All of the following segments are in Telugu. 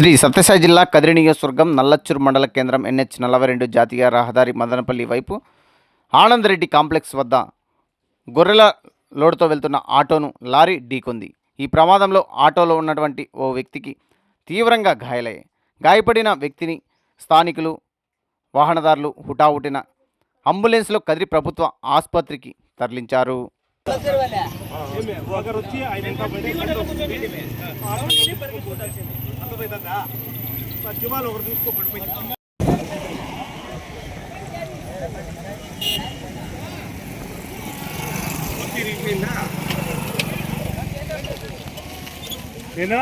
శ్రీ సత్యసాయి జిల్లా కదిరి నియోజకవర్గం నల్లచ్చూరు మండల కేంద్రం ఎన్హెచ్ నలభై రెండు జాతీయ రహదారి మదనపల్లి వైపు ఆనందరెడ్డి కాంప్లెక్స్ వద్ద గొర్రెల లోడుతో వెళ్తున్న ఆటోను లారీ ఢీకొంది. ఈ ప్రమాదంలో ఆటోలో ఉన్నటువంటి ఓ వ్యక్తికి తీవ్రంగా గాయాలయ్యాయి. గాయపడిన వ్యక్తిని స్థానికులు వాహనదారులు హుటాహుటిన అంబులెన్స్లో కదిరి ప్రభుత్వ ఆసుపత్రికి తరలించారు. ఒకరు వచ్చి ఆయన ఇంకా బండి బండి వస్తుంది. అర్థమవుతుందా? ఆ జుమాలు ఒకరు చూసుకో పడిపోయింది నేనా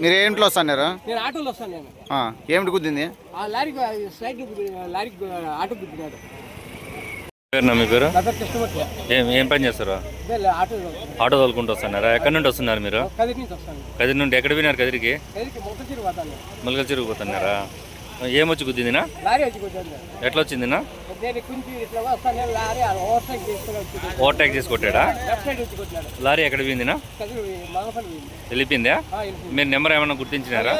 మీరు ఏ ఇంట్లో వస్తున్నారు నేను ఆటోలో వస్తాను నేను. ఏమిటి గుద్దింది? ఆ లారీ లారీ ఆటో గుద్దినాడు. పేరునా మీ పేరు? నా పేరు కృష్ణమూర్తి. ఏం ఏం పని చేస్తారు? ఆటో తోలుకుంటూ. వస్తున్నారా? ఎక్కడి నుండి వస్తున్నారు మీరు? కదిరి నుండి ఎక్కడ పోయినారు కదిరికి? మల్కలు తిరిగిపోతున్నారా ఏమొచ్చి గుద్దిందినా? ఎట్లా వచ్చిందినా ఓవర్టేక్ చేసి కొట్టాడా లారీ ఎక్కడ పోయిందినా? వెళ్ళిపోయింది. మీరు నెంబర్ ఏమైనా గుర్తించినారా?